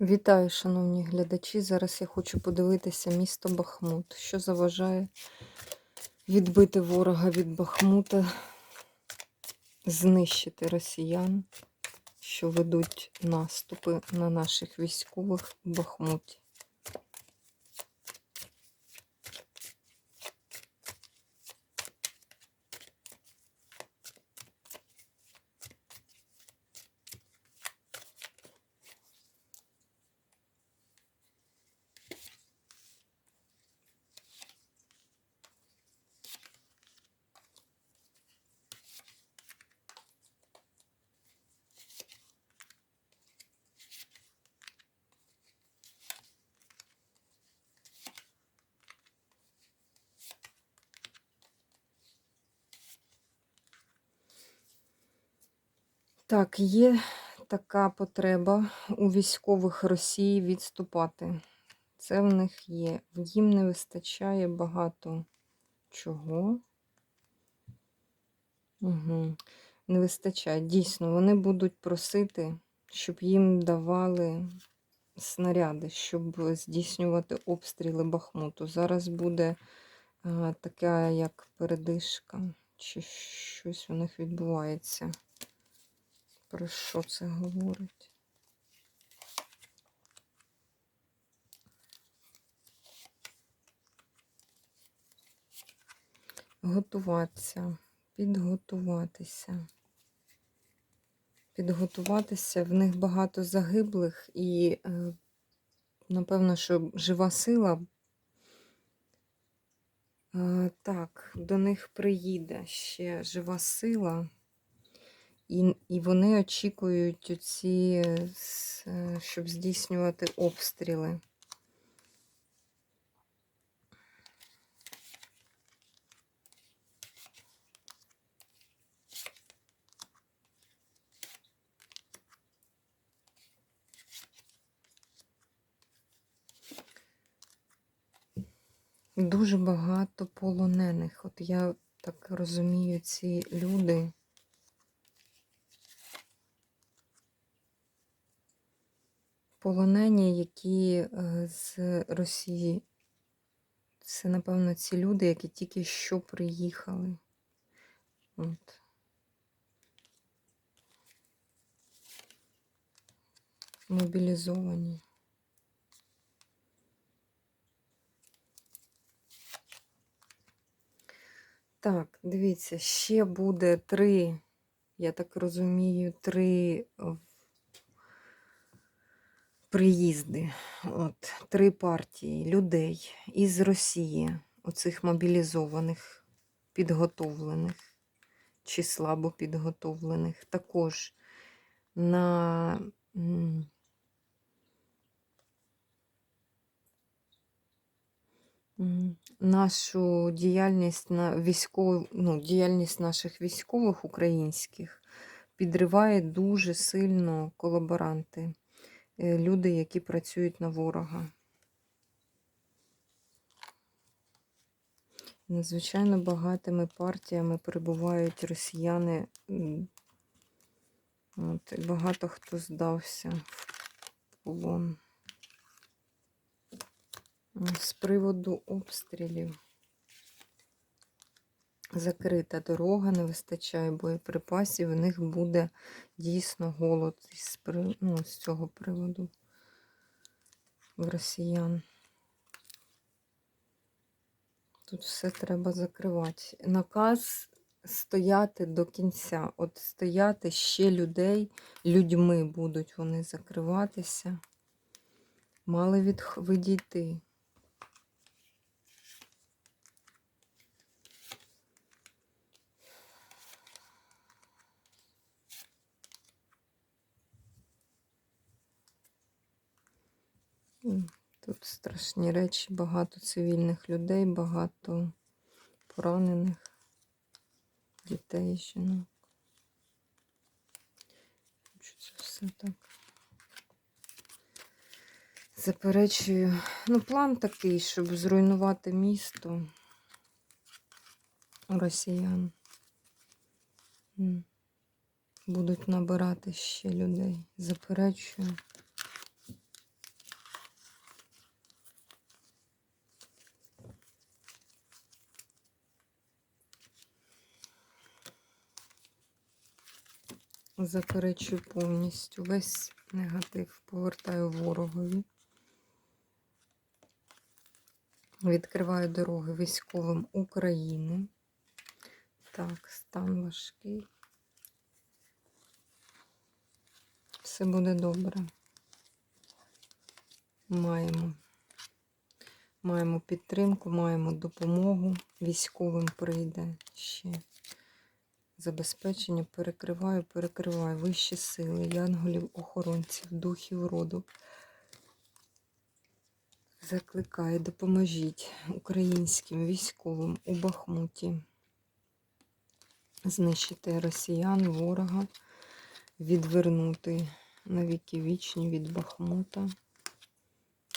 Вітаю, шановні глядачі. Зараз я хочу подивитися місто Бахмут. Що заважає відбити ворога від Бахмута, знищити росіян, що ведуть наступи на наших військових в Бахмуті. Так, є така потреба у військових Росії відступати. Це в них є. Їм не вистачає багато чого. Угу. Не вистачає. Дійсно, вони будуть просити, щоб їм давали снаряди, щоб здійснювати обстріли Бахмуту. Зараз буде а, така, як передишка, чи щось у них відбувається. Про що це говорить? Готуватися, підготуватися. Підготуватися. В них багато загиблих і, е, напевно, що жива сила. Е, Так, до них приїде ще жива сила. І і вони очікують оці, е, щоб здійснювати обстріли. Дуже багато полонених. От я так розумію, ці люди. Полонені, які е, з Росії. Це, напевно, ці люди, які тільки що приїхали. От. Мобілізовані. Так, дивіться, ще буде три, я так розумію, три приїзди. От, Три партії людей із Росії, оцих мобілізованих, підготовлених чи слабо підготовлених. Також на нашу діяльність на військов... ну, діяльність наших військових українських підриває дуже сильно колаборанти. Е, люди, які працюють на ворога. Надзвичайно багатими партіями перебувають росіяни. От, і Багато хто здався в полон. З приводу обстрілів. Закрита дорога, не вистачає боєприпасів, у них буде дійсно голод з, ну, з цього приводу в росіян. Тут все треба закривати. Наказ стояти до кінця. От стояти ще людей, людьми будуть вони закриватися. Мали від... відійти. Тут страшні речі, багато цивільних людей, багато поранених дітей, жінок. Хочу це все так. Заперечую. Ну, план такий, щоб зруйнувати місто росіян. Будуть набирати ще людей. Заперечую. Заперечую повністю. Весь негатив повертаю ворогові. Відкриваю дороги військовим України. Так, стан важкий. Все буде добре. Маємо. Маємо підтримку, маємо допомогу. Військовим прийде ще забезпечення. Перекриваю, перекриваю вищі сили, янголів, охоронців, духів роду. Закликаю, допоможіть українським військовим у Бахмуті знищити росіян, ворога, відвернути на віки вічні від Бахмута.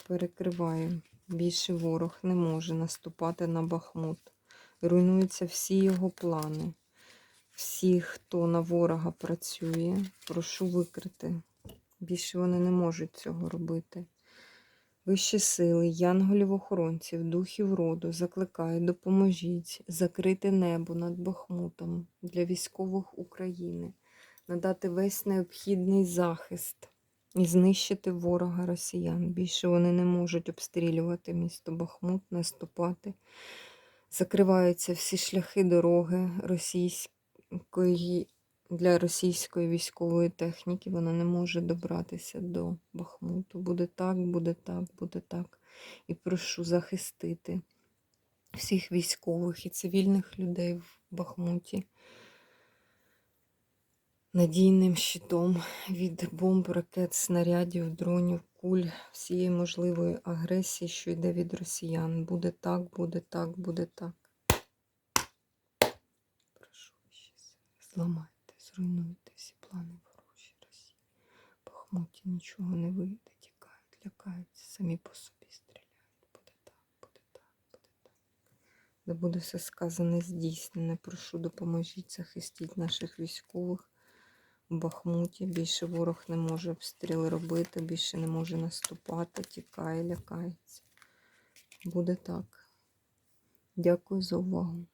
Перекриваю. Більше ворог не може наступати на Бахмут. Руйнуються всі його плани. Всі, хто на ворога працює, прошу викрити. Більше вони не можуть цього робити. Вищі сили, янголів-охоронців, духів роду, закликаю, допоможіть закрити небо над Бахмутом для військових України, надати весь необхідний захист і знищити ворога росіян. Більше вони не можуть обстрілювати місто Бахмут, наступати. Закриваються всі шляхи дороги російської для російської військової техніки. Вона не може добратися до Бахмуту. Буде так, буде так, буде так. І прошу захистити всіх військових і цивільних людей в Бахмуті надійним щитом від бомб, ракет, снарядів, дронів, куль, всієї можливої агресії, що йде від росіян. Буде так, буде так, буде так. Прошу ще зламайте, зруйнуйте всі плани ворожі Росії. В Бахмуті нічого не вийде, тікають, лякаються, самі по собі стріляють. Буде так, буде так, буде так. Да буде все сказане здійснене. Прошу, допоможіть, захистіть наших військових у Бахмуті. Більше ворог не може обстріли робити, більше не може наступати, тікає, лякається. Буде так. Дякую за увагу.